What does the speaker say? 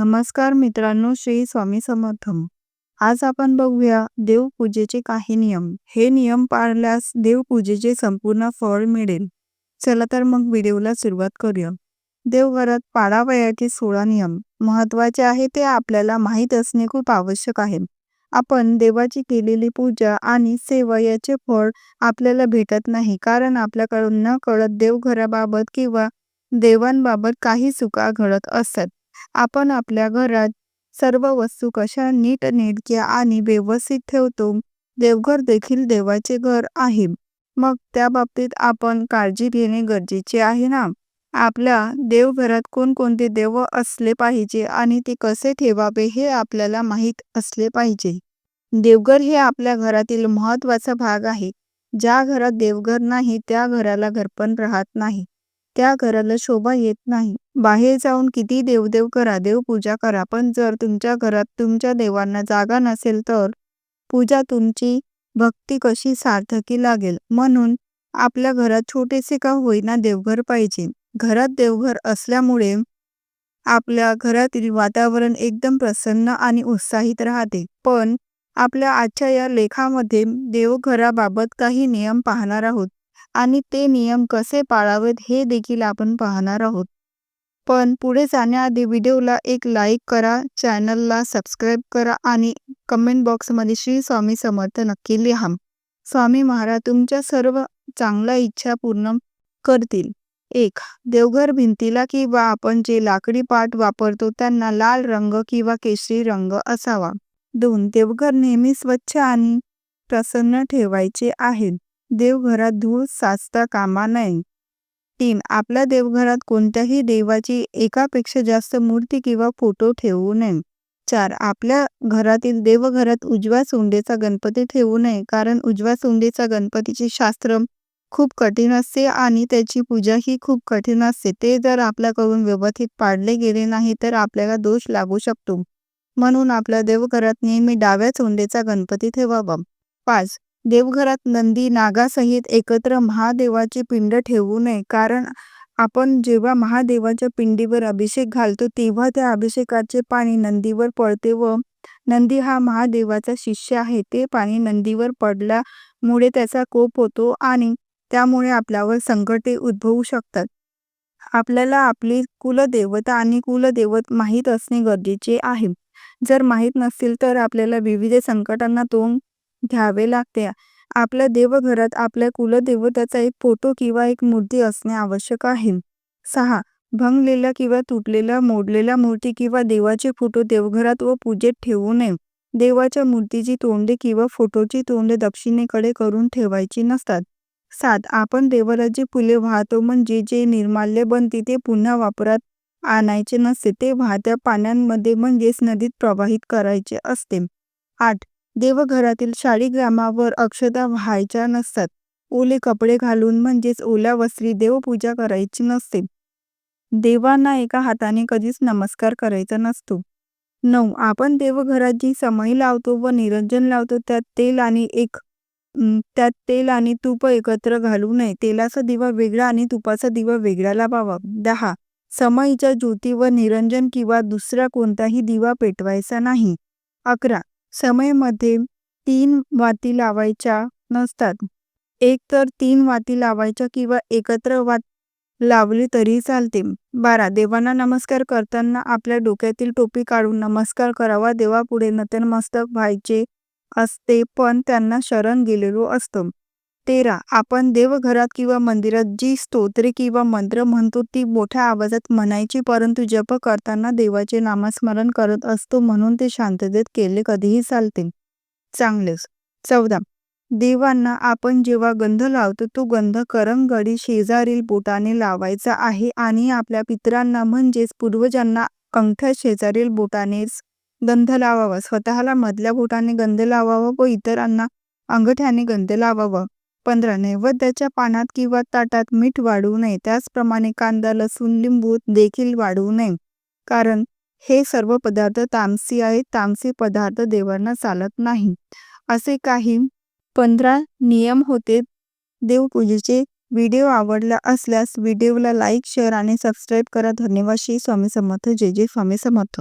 नमस्कार मित्रांनो श्री स्वामी समर्थम. आज आपण बघूया देवपूजेचे काही नियम. हे नियम पाळल्यास देवपूजेचे संपूर्ण फळ मिळेल. चला तर मग व्हिडिओला सुरुवात करूया. देवघरात पाळावयाचे सोळा नियम. महत्त्वाचे आहे ते आपल्याला माहीत असणे खूप आवश्यक आहे. आपण देवाची केलेली पूजा आणि सेवा याचे फळ आपल्याला भेटत नाही कारण आपल्याकडून न कळत देवघराबाबत किंवा देवांबाबत काही चुका घडत असतात. आपण आपल्या घरात सर्व वस्तू कशा नीट नेटक्या आणि व्यवस्थित ठेवतो देवघर देखील देवाचे घर आहे. मग त्या बाबतीत आपण काळजी घेणे गरजेचे आहे ना? आपल्या देवघरात कोणकोणते देव असले पाहिजे आणि ते कसे ठेवावे हे आपल्याला माहीत असले पाहिजे. देवघर हे आपल्या घरातील महत्त्वाचा भाग आहे. ज्या घरात देवघर नाही त्या घराला घरपण राहत नाही. त्या घराला शोभा येत नाही. बाहेर जाऊन किती देवदेव करा देवपूजा करा पण जर तुमच्या घरात तुमच्या देवांना जागा नसेल तर पूजा तुमची भक्ती कशी सार्थकी लागेल? म्हणून आपल्या घरात छोटेसे का होईना देवघर पाहिजे. घरात देवघर असल्यामुळे आपल्या घरातील वातावरण एकदम प्रसन्न आणि उत्साहित राहते. पण आपल्या आजच्या या लेखामध्ये देवघराबाबत काही नियम पाहणार आहोत. आणि ते नियम कसे पाळावेत हे देखील आपण पाहणार आहोत. पण पुढे जाण्याआधी व्हिडिओला एक लाईक करा चॅनलला सबस्क्राईब करा आणि कमेंट बॉक्समध्ये श्री स्वामी समर्थ नक्की लिहा. स्वामी महाराज तुमच्या सर्व चांगल्या इच्छा पूर्ण करतील. एक देवघर भिंतीला किंवा आपण जे लाकडी पाट वापरतो त्यांना लाल रंग किंवा केशरी रंग असावा. दोन देवघर नेहमी स्वच्छ आणि प्रसन्न ठेवायचे आहेत देवघरात धूळ साचता कामा नये. तीन आपल्या देवघरात कोणत्याही देवाची एकापेक्षा जास्त मूर्ती किंवा फोटो ठेवू नये. चार आपल्या घरातील देवघरात उजव्या सोंडेचा गणपती ठेवू नये कारण उजव्या सोंडेचा गणपतीचे शास्त्र खूप कठीण असते आणि त्याची पूजा ही खूप कठीण असते. ते जर आपल्याकडून व्यवस्थित पाडले गेले नाही तर आपल्याला दोष लागू शकतो. म्हणून आपल्या देवघरात नेहमी डाव्या सोंडेचा गणपती ठेवावा. पाच देवघरात नंदी नागासहित एकत्र महादेवाची पिंड ठेवू नये. कारण आपण जेव्हा महादेवाच्या पिंडीवर अभिषेक घालतो तेव्हा त्या अभिषेकाचे पाणी नंदीवर पडते व नंदी हा महादेवाचा शिष्य आहे. ते पाणी नंदीवर पडल्यामुळे त्याचा कोप होतो आणि त्यामुळे आपल्यावर संकटे उद्भवू शकतात. आपल्याला आपली कुलदेवता आणि कुलदेवत माहीत असणे गरजेचे आहे. जर माहीत नसतील तर आपल्याला विविध संकटांना तोंड घ्यावे लागते. आपल्या देवघरात आपल्या कुलदेवताचा एक फोटो किंवा एक मूर्ती असणे आवश्यक आहे. सहा. भंगलेल्या किंवा तुटलेल्या मोडलेल्या मूर्ती किंवा देवाचे फोटो देवघरात व पूजेत ठेवू नये. देवाच्या मूर्तीची तोंडे किंवा फोटोची तोंडे दक्षिणेकडे करून ठेवायची नसतात. सात. आपण देवाला जी फुले वाहतो म्हणजे जे निर्माल्य बनते ते पुन्हा वापरात आणायचे नसते. ते वाहत्या पाण्यामध्ये म्हणजेच नदीत प्रवाहित करायचे असते. आठ. देवघरातील शाळीग्रामावर अक्षता व्हायच्या नसतात. ओले कपडे घालून म्हणजेच ओल्या वस्त्री देवपूजा करायची नसते. देवांना एका हाताने कधीच नमस्कार करायचा नसतो. नऊ. आपण देवघरात जी समई लावतो व निरंजन लावतो त्यात तेल आणि एक त्यात तेल आणि तूप एकत्र घालू नये. तेलाचा दिवा वेगळा आणि तुपाचा दिवा वेगळा लावावा. दहा. समईच्या ज्योती व निरंजन किंवा दुसरा कोणताही दिवा पेटवायचा नाही. अकरा. समयमध्ये तीन वाती लावायच्या नसतात. एक तर तीन वाती लावायच्या किंवा एकत्र वात लावली तरी चालते. बारा देवांना नमस्कार करताना आपल्या डोक्यातील टोपी काढून नमस्कार करावा. देवापुढे नतनमस्तक व्हायचे असते पण त्यांना शरण गेलेलो असतं. तेरा. आपण देवघरात किंवा मंदिरात जी स्तोत्रे किंवा मंत्र म्हणतो ती मोठ्या आवाजात म्हणायची परंतु जप करताना देवाचे नामस्मरण करत असतो म्हणून ते शांततेत केले कधीही चालते. चांगलेच चौदा. देवांना आपण जेव्हा गंध लावतो तो गंध करंगडी शेजारील बोटाने लावायचा आहे आणि आपल्या पितरांना म्हणजेच पूर्वजांना कंठ शेजारील बोटानेच गंध लावावा. स्वतःला मधल्या बोटाने गंध लावावा व इतरांना अंगठ्याने गंध लावावा. पंधरा नैवेद्याच्या पानात किंवा ताटात मीठ वाढवू नये. त्याचप्रमाणे कांदा लसूण लिंबू देखील वाढवू नये. कारण हे सर्व पदार्थ तामसी आहेत. तामसी पदार्थ देवांना चालत नाही असे काही पंधरा नियम होते. देवपूजेचे व्हिडिओ आवडला असल्यास व्हिडिओला लाईक शेअर आणि सबस्क्राईब करा. धन्यवाद. श्री स्वामी समर्थ. जय जय स्वामी समर्थ.